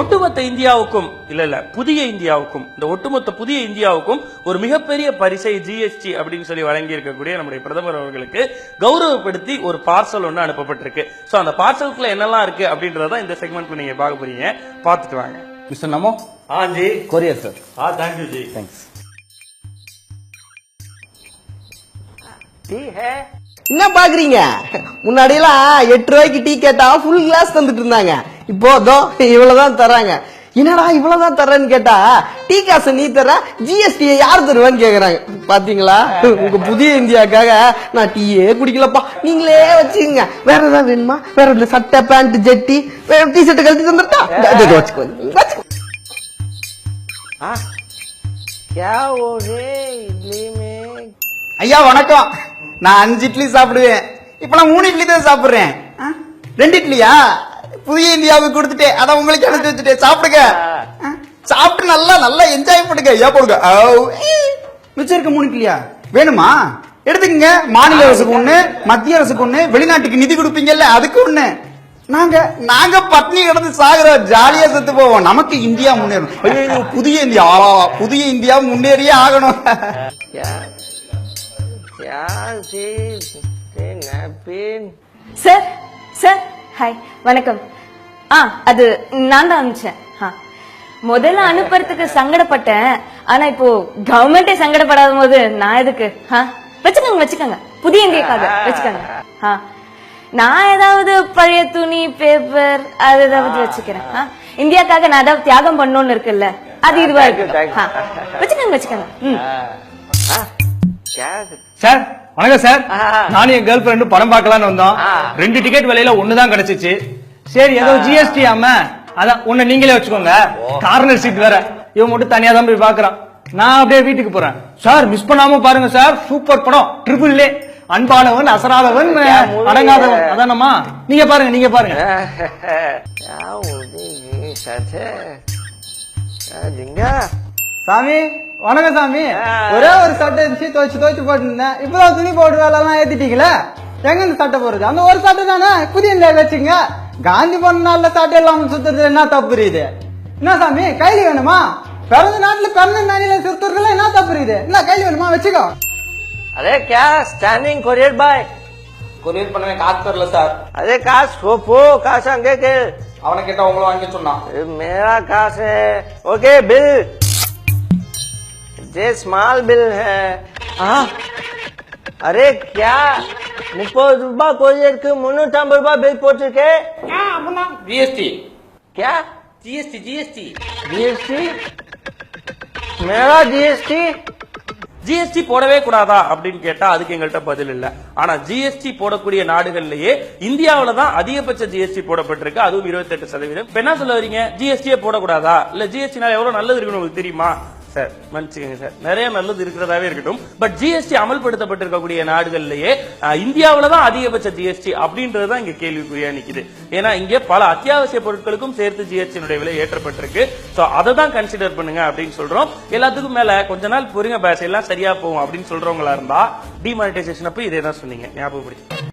ஒட்டுமொத்த இந்தியாவுக்கும் இல்ல இல்ல புதிய இந்தியாவுக்கும் இந்த ஒட்டுமொத்த புதிய இந்தியாவுக்கும் ஒரு மிகப்பெரிய பரிசை ஜிஎஸ்டி அப்படின்னு சொல்லி வழங்கி இருக்கக்கூடிய நம்முடைய பிரதமர் அவர்களுக்கு கௌரவப்படுத்தி ஒரு பார்சல் ஒன்று அனுப்பப்பட்டிருக்கு. ஸோ அந்த பார்சலுக்குள்ள என்னெல்லாம் இருக்கு அப்படின்றத இந்த செக்மெண்ட் நீங்க பார்க்க போறீங்க. பார்த்துட்டு வாங்க. மிஸ்டர் நமோ? ஆ ஜி. கொரியர் சார் ஆ தேங்க்யூ ஜி. தேங்க்ஸ் என்ன பாக்குறீங்க? முன்னாடி எல்லாம் எட்டு ரூபாய்க்கு டீ கேட்டா ஃபுல் கிளாஸ் தந்துட்டு இருந்தாங்க. இப்போதோ இவ்வளவுதான் தராங்க என்னடா இவ்வளவுதான் தர்றேன்னு கேட்டா டீ காசு நீ தர ஜிஎஸ்டியை யார் தருவான்னு கேக்குறாங்க. பாத்தீங்களா? உங்க புதிய இந்தியாக்காக நான் டீயே குடிக்கலப்பா. நீங்களே வச்சுங்க வேற ஏதாவது வேணுமா? வேற இந்த சட்டை பேண்ட் ஜெட்டி டி டீ ஷர்ட் கழட்டி தந்துட்டா வச்சுக்கோ ஐயா வணக்கம். நான் அஞ்சு இட்லி சாப்பிடுவேன். இப்ப நான் மூணு இட்லி தான் சாப்பிடுறேன். ரெண்டு இட்லியா? புதிய இந்தியாவுக்கு கொடுத்துட்டே அதான் உங்களுக்கு அனுப்பிச்சு வச்சுட்டே சாப்பிடுங்க. சாப்பிட்டு நல்லா நல்லா என்ஜாய் பண்ணுங்க. ஏன் போடுங்க. மிச்சம் இருக்க மூணு இல்லையா வேணுமா? எடுத்துக்கங்க. மாநில அரசுக்கு ஒண்ணு மத்திய அரசுக்கு ஒண்ணு வெளிநாட்டுக்கு நிதி கொடுப்பீங்கல்ல அதுக்கு ஒண்ணு. நாங்க நாங்க பத்னி கிடந்து சாகுறோம் ஜாலியா செத்து போவோம். நமக்கு இந்தியா முன்னேறும் புதிய இந்தியா. புதிய இந்தியா முன்னேறியே ஆகணும். சார் சார் ஹாய் வணக்கம். ஆ அது நான் தான் அனுப்பிச்சேன். ஆ. முதல்ல அனுப்புறதுக்கு சங்கடப்பட்டேன். ஆனா இப்போ கவர்மெண்டே சங்கடப்படாத போது நான் எதுக்கு? ஆ, வச்சுக்கோங்க வச்சுக்கோங்க. புதிய இந்தியாக்காக வச்சுக்கோங்க. ஆ. நான் ஏதாவது பழைய துணி பேப்பர் அது ஏதாவது வச்சுக்கிறேன். ஆ. இந்தியாக்காக நான் ஏதாவது தியாகம் பண்ணணும்னு இருக்குல்ல அது இதுவா இருக்கு ஆ. வச்சுக்கோங்க வச்சுக்கோங்க. ம். சார் வணக்கம் சார். நானும் என் கேர்ள் ஃபிரெண்டு படம் பார்க்கலாம்னு வந்தோம். ரெண்டு டிக்கெட் விலையில ஒண்ணுதான் கிடைச்சிச்சு. சரி ஏதோ ஜிஎஸ்டி ஆம. அதான் உன்னை நீங்களே வச்சுக்கோங்க. கார்னர் சீட் வேற. இவன் மட்டும் தனியா தான் போய் பாக்குறான் நான் அப்படியே வீட்டுக்கு போறேன். சார் மிஸ் பண்ணாம பாருங்க சார். சூப்பர் படம். ட்ரிபிள்லே அன்பானவன் அசராதவன் அடங்காதவன். அதானம்மா? நீங்க பாருங்க நீங்க பாருங்க. சாமி. வணக்கம் சாமி. ஒரே ஒரு சட்டை இருந்துச்சு துவைச்சு துவைச்சு போட்டுருந்தேன். இப்பதான் துணி போட்டு வேலைலாம் ஏத்திட்டீங்களா? எங்க இந்த சட்டை போறது அந்த ஒரு சட்டை தானே? புதிய வச்சுங்க. காந்தி போன நாள்ல சட்டை இல்லாம சுத்துறது என்ன தப்பு இது என்ன சாமி கைலி வேணுமா? பிறந்த நாட்டுல பிறந்த நாளில சுத்துறதுல என்ன தப்பு இது என்ன கைலி வேணுமா? வச்சுக்கோ. அதே கே ஸ்டாண்டிங் கொரியர் பாய் கொரியர் பண்ணவே காசு தரல சார் அதே காசு போ காசு அங்கே அவனை கேட்டா உங்களை வாங்கி சொன்னான். மேரா காசு ஓகே பில் જે સ્માલ બિલ હે હા அரே கியா முப்பது ரூபாய் கோயிலுக்கு முன்னூத்தி ஐம்பது ரூபாய் பில் போட்டிருக்கேன் ஜிஎஸ்டி கியா ஜிஎஸ்டி ஜிஎஸ்டி ஜிஎஸ்டி மேலா ஜிஎஸ்டி ஜிஎஸ்டி போடவே கூடாதா அப்படின்னு கேட்டா அதுக்கு எங்கள்கிட்ட பதில் இல்ல ஆனா ஜிஎஸ்டி போடக்கூடிய நாடுகள்லயே இந்தியாவில தான் அதிகபட்ச ஜிஎஸ்டி போடப்பட்டிருக்கு அதுவும் இருபத்தி எட்டு சதவீதம் என்ன சொல்ல வரீங்க ஜிஎஸ்டியே போடக்கூடாதா இல்ல ஜிஎஸ்டினால எவ்வளவு நல்லது இருக்குன்னு உங்களுக்கு தெரியுமா சார் மன்னிச்சுக்கோங்க சார். நிறைய நல்லது இருக்கிறதாவே இருக்கட்டும். பட் ஜிஎஸ்டி அமல்படுத்தப்பட்டிருக்கக்கூடிய நாடுகள்லயே அஹ், தான் அதிகபட்ச ஜிஎஸ்டி அப்படின்றது தான் இங்க கேள்விக்குறியா நிக்குது. ஏன்னா இங்க பல அத்தியாவசிய பொருட்களுக்கும் சேர்த்து ஜிஎஸ்டியினுடைய விலை ஏற்றப்பட்டிருக்கு. சோ அதை தான் கன்சிடர் பண்ணுங்க அப்படின்னு சொல்றோம். எல்லாத்துக்கும் மேல கொஞ்ச நாள் பொறுங்க பேச எல்லாம் சரியா போகும் அப்படின்னு சொல்றவங்களா இருந்தா டிமானிட்டைசேஷன் அப்ப இதே தான் சொன்னீங்க. ஞாபகப்படுத்தி.